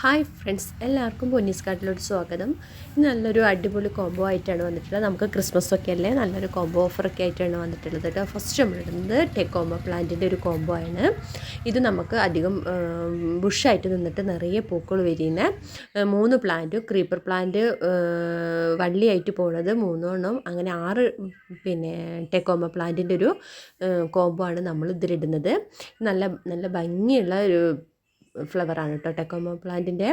Hi friends എല്ലാവർക്കും പൊന്നീസ് കാട്ടിലോട്ട് സ്വാഗതം. നല്ലൊരു അടിപൊളി കോംബോ ആയിട്ടാണ് വന്നിട്ടുള്ളത്. നമുക്ക് ക്രിസ്മസ് ഒക്കെ അല്ലേ നല്ലൊരു കോംബോ ഓഫറൊക്കെ ആയിട്ടാണ് വന്നിട്ടുള്ളത് കേട്ടോ. ഫസ്റ്റ് നമ്മളിടുന്നത് ടെക്കോമ പ്ലാന്റിന്റെ ഒരു കോംബോ ആണ്. ഇത് നമുക്ക് അധികം ബുഷായിട്ട് നിന്നിട്ട് നിറയെ പൂക്കൾ വരുന്ന മൂന്ന് പ്ലാന്റ് ക്രീപ്പർ പ്ലാന്റ് വള്ളിയായിട്ട് പോണത് മൂന്നെണ്ണം. അങ്ങനെ ആറ് പിന്നെ ടെക്കോമ പ്ലാന്റിന്റെ ഒരു കോംബോ ആണ് നമ്മൾ ഇതിലിടുന്നത്. നല്ല നല്ല ഭംഗിയുള്ള ഒരു ഫ്ലവറാണ് കേട്ടോ ടെക്കോമ പ്ലാന്റിന്റെ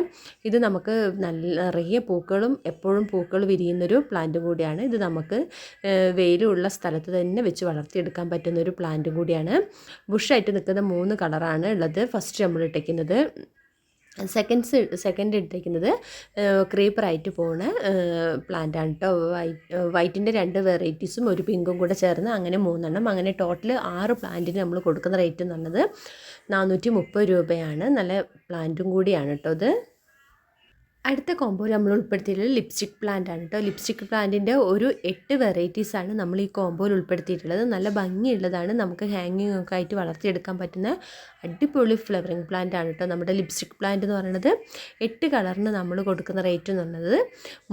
ഇത് നമുക്ക് നല്ല നിറയെ പൂക്കളും എപ്പോഴും പൂക്കൾ വിരിയുന്നൊരു പ്ലാന്റ് കൂടിയാണ്. ഇത് നമുക്ക് വെയിലുള്ള സ്ഥലത്ത് തന്നെ വെച്ച് വളർത്തിയെടുക്കാൻ പറ്റുന്ന ഒരു പ്ലാന്റും കൂടിയാണ് ബുഷായിട്ട് നിൽക്കുന്ന മൂന്ന് കളറാണ് ഉള്ളത്. ഫസ്റ്റ് നമ്മൾ ഇട്ടേക്കുന്നത് സെക്കൻഡ്സ് സെക്കൻഡ് എടുത്തേക്കുന്നത് ക്രീപ്പർ ആയിട്ട് പോണ പ്ലാന്റ് ആണ് കേട്ടോ വൈറ്റ് വൈറ്റിന്റെ രണ്ട് വെറൈറ്റീസും ഒരു പിങ്കും കൂടെ ചേർന്ന് അങ്ങനെ മൂന്നെണ്ണം. അങ്ങനെ ടോട്ടൽ ആറ് പ്ലാന്റിന് നമ്മൾ കൊടുക്കുന്ന റേറ്റ് എന്ന് പറഞ്ഞത് നാനൂറ്റി മുപ്പത് രൂപയാണ്. നല്ല പ്ലാന്റും കൂടിയാണ് കേട്ടോ ഇത്. അടുത്ത കോംബോ നമ്മൾ ഉൾപ്പെടുത്തിയിട്ടുള്ള ലിപ്സ്റ്റിക് പ്ലാന്റ് ആണ് കേട്ടോ ലിപ്സ്റ്റിക് പ്ലാന്റിന്റെ ഒരു എട്ട് വെറൈറ്റീസാണ് നമ്മൾ ഈ കോംബോയിൽ ഉൾപ്പെടുത്തിയിട്ടുള്ളത്. നല്ല ഭംഗിയുള്ളതാണ്. നമുക്ക് ഹാങ്ങിങ് ഒക്കെ ആയിട്ട് വളർത്തിയെടുക്കാൻ പറ്റുന്ന അടിപൊളി ഫ്ലവറിങ് പ്ലാന്റ് ആണ് കേട്ടോ നമ്മുടെ ലിപ്സ്റ്റിക് പ്ലാന്റ് എന്ന് പറയുന്നത്. എട്ട് കളറിന് നമ്മൾ കൊടുക്കുന്ന റേറ്റ് എന്ന് പറയുന്നത്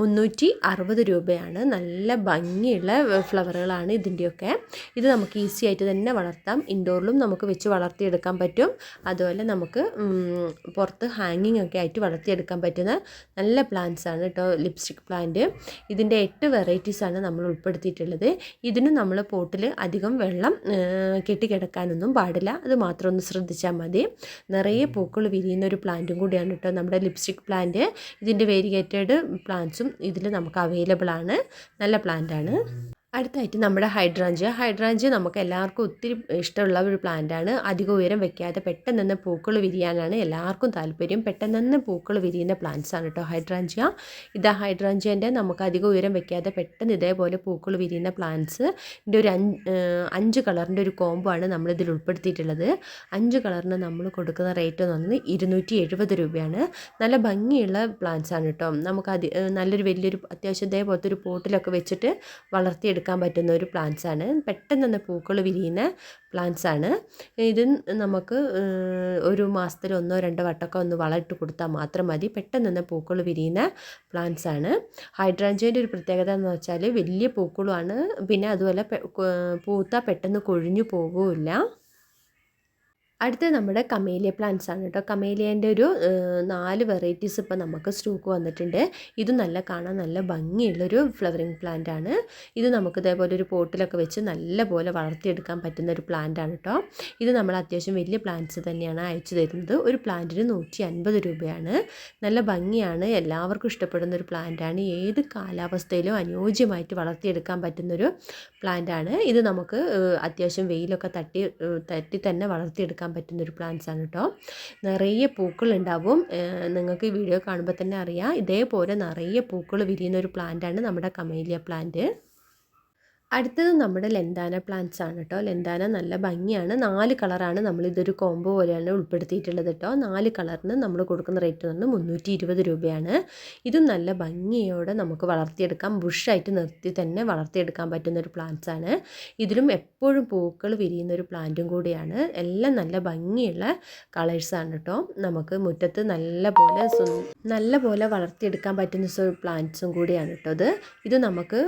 മുന്നൂറ്റി അറുപത് രൂപയാണ്. നല്ല ഭംഗിയുള്ള ഫ്ലവറുകളാണ് ഇതിന്റെയൊക്കെ. ഇത് നമുക്ക് ഈസി ആയിട്ട് തന്നെ വളർത്താം. ഇൻഡോറിലും നമുക്ക് വെച്ച് വളർത്തിയെടുക്കാൻ പറ്റും. അതുപോലെ നമുക്ക് പുറത്ത് ഹാങ്ങിങ് ഒക്കെ ആയിട്ട് വളർത്തിയെടുക്കാൻ പറ്റുന്ന നല്ല പ്ലാന്റ്സ് ആണ് കേട്ടോ ലിപ്സ്റ്റിക് പ്ലാന്റ് ഇതിന്റെ എട്ട് വെറൈറ്റീസ് ആണ് നമ്മൾ ഉൾപ്പെടുത്തിയിട്ടുള്ളത്. ഇതിന് നമ്മൾ പോട്ടിൽ അധികം വെള്ളം കെട്ടിക്കിടക്കാനൊന്നും പാടില്ല. അത് മാത്രം ഒന്ന് ശ്രദ്ധിച്ചാൽ മതി. നിറയെ പൂക്കൾ വിരിയുന്ന ഒരു പ്ലാന്റും കൂടിയാണ് കേട്ടോ നമ്മുടെ ലിപ്സ്റ്റിക് പ്ലാന്റ് ഇതിന്റെ വേരിയേറ്റഡ് പ്ലാന്റ്സും ഇതിൽ നമുക്ക് അവൈലബിൾ ആണ്. നല്ല പ്ലാന്റ് ആണ്. അടുത്തായിട്ട് നമ്മുടെ ഹൈഡ്രാഞ്ച് ഹൈഡ്രാഞ്ച് നമുക്ക് എല്ലാവർക്കും ഒത്തിരി ഇഷ്ടമുള്ള ഒരു പ്ലാന്റ് ആണ്. അധികം ഉയരം വെക്കാതെ പെട്ടെന്ന് തന്നെ പൂക്കൾ വിരിയാനാണ് എല്ലാവർക്കും താല്പര്യം. പെട്ടെന്ന് തന്നെ പൂക്കൾ വിരിയുന്ന പ്ലാന്റ്സ് ആണ് കേട്ടോ ഹൈഡ്രാഞ്ച ഇതാ ഹൈഡ്രാഞ്ചേന്റെ നമുക്ക് അധികം ഉയരം വെക്കാതെ പെട്ടെന്ന് ഇതേപോലെ പൂക്കൾ വിരിയുന്ന പ്ലാന്റ്സ് ഇതിന്റെ ഒരു അഞ്ച് അഞ്ച് കളറിന്റെ ഒരു കോംബോ ആണ് നമ്മളിതിൽ ഉൾപ്പെടുത്തിയിട്ടുള്ളത്. അഞ്ച് കളറിന് നമ്മൾ കൊടുക്കുന്ന റേറ്റ് എന്ന് പറയുന്നത് ഇരുന്നൂറ്റി എഴുപത് രൂപയാണ്. നല്ല ഭംഗിയുള്ള പ്ലാന്റ്സ് ആണ് കേട്ടോ നമുക്ക് അതി നല്ലൊരു വലിയൊരു അത്യാവശ്യം ഇതേപോലത്തെ ഒരു പോട്ടിലൊക്കെ വെച്ചിട്ട് വളർത്തിയെടുക്കാൻ പറ്റുന്ന ഒരു പ്ലാന്റ്സ് ആണ്. പെട്ടെന്ന് തന്നെ പൂക്കൾ വിരിയുന്ന പ്ലാന്റ്സ് ആണ്. ഇത് നമുക്ക് ഒരു മാസത്തിൽ ഒന്നോ രണ്ടോ വട്ടമൊക്കെ ഒന്ന് വളമിട്ട് കൊടുത്താൽ മാത്രം മതി. പെട്ടെന്ന് തന്നെ പൂക്കൾ വിരിയുന്ന പ്ലാന്റ്സ് ആണ്. ഹൈഡ്രാഞ്ചിന്റെ ഒരു പ്രത്യേകത എന്ന് വെച്ചാൽ വലിയ പൂക്കളുമാണ്. പിന്നെ അതുപോലെ പൂത്ത പെട്ടെന്ന് കൊഴിഞ്ഞു പോകുമില്ല അടുത്ത നമ്മുടെ കമേലിയ പ്ലാന്റ്സ് ആണ് കേട്ടോ. കമേലിയന്റെ ഒരു നാല് വെറൈറ്റീസ് ഇപ്പോൾ നമുക്ക് സ്റ്റോക്ക് വന്നിട്ടുണ്ട്. ഇത് നല്ല കാണാൻ നല്ല ഭംഗിയുള്ളൊരു ഫ്ലവറിങ് പ്ലാന്റ് ആണ്. ഇത് നമുക്ക് ഇതേപോലെ ഒരു പോട്ടിലൊക്കെ വെച്ച് നല്ല പോലെ വളർത്തിയെടുക്കാൻ പറ്റുന്ന ഒരു പ്ലാന്റ് ആണ് കേട്ടോ. ഇത് നമ്മൾ അത്യാവശ്യം വലിയ പ്ലാന്റ്സ് തന്നെയാണ് അയച്ചു തരുന്നത്. ഒരു പ്ലാന്റിന് നൂറ്റി അൻപത് രൂപയാണ്. നല്ല ഭംഗിയാണ്. എല്ലാവർക്കും ഇഷ്ടപ്പെടുന്ന ഒരു പ്ലാന്റ് ആണ്. ഏത് കാലാവസ്ഥയിലും അനുയോജ്യമായിട്ട് വളർത്തിയെടുക്കാൻ പറ്റുന്നൊരു പ്ലാന്റ് ആണ്. ഇത് നമുക്ക് അത്യാവശ്യം വെയിലൊക്കെ തട്ടി തട്ടി തന്നെ വളർത്തിയെടുക്കാൻ പറ്റുന്ന ഒരു പ്ലാന്റ്സ് ആണ് കേട്ടോ നിറയെ പൂക്കൾ ഉണ്ടാവും നിങ്ങൾക്ക് വീഡിയോ കാണുമ്പോൾ തന്നെ അറിയാം. ഇതേപോലെ നിറയെ പൂക്കൾ വിരിയുന്ന ഒരു പ്ലാന്റ് ആണ് നമ്മുടെ കമേലിയ പ്ലാന്റ്. അടുത്തത് നമ്മുടെ ലെന്താന പ്ലാന്റ്സ് ആണ് കേട്ടോ ലെന്താന നല്ല ഭംഗിയാണ്. നാല് കളറാണ് നമ്മൾ ഇതൊരു കോംബോ പോലെയാണ് ഉൾപ്പെടുത്തിയിട്ടുള്ളത് കേട്ടോ നാല് കളറിന് നമ്മൾ കൊടുക്കുന്ന റേറ്റ് എന്ന് പറഞ്ഞാൽ മുന്നൂറ്റി ഇരുപത് രൂപയാണ്. ഇതും നല്ല ഭംഗിയോടെ നമുക്ക് വളർത്തിയെടുക്കാം. ബുഷായിട്ട് നിർത്തി തന്നെ വളർത്തിയെടുക്കാൻ പറ്റുന്ന ഒരു പ്ലാന്റ്സ് ആണ് ഇതിലും എപ്പോഴും പൂക്കൾ വിരിയുന്ന ഒരു പ്ലാന്റും കൂടിയാണ്. എല്ലാം നല്ല ഭംഗിയുള്ള കളേഴ്സാണ് കേട്ടോ നമുക്ക് മുറ്റത്ത് നല്ല പോലെ നല്ല പോലെ വളർത്തിയെടുക്കാൻ പറ്റുന്ന പ്ലാന്റ്സും കൂടിയാണ് കേട്ടോ ഇത്. ഇത് നമുക്ക്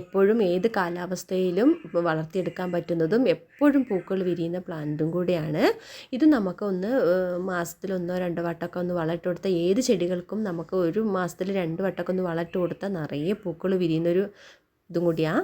എപ്പോഴും ഏത് കാലാവസ്ഥയിലും വളർത്തിയെടുക്കാൻ പറ്റുന്നതും എപ്പോഴും പൂക്കൾ വിരിയുന്ന പ്ലാന്റും കൂടിയാണ്. ഇത് നമുക്ക് ഒന്ന് മാസത്തിൽ ഒന്നോ രണ്ടോ വട്ടമൊക്കെ ഒന്ന് വളമിട്ട് കൊടുത്താൽ ഏത് ചെടികൾക്കും നമുക്ക് ഒരു മാസത്തിൽ രണ്ട് വട്ടമൊക്കെ ഒന്ന് വളമിട്ട് കൊടുത്താൽ നിറയെ പൂക്കൾ വിരിയുന്നൊരു ഇതും കൂടിയാണ്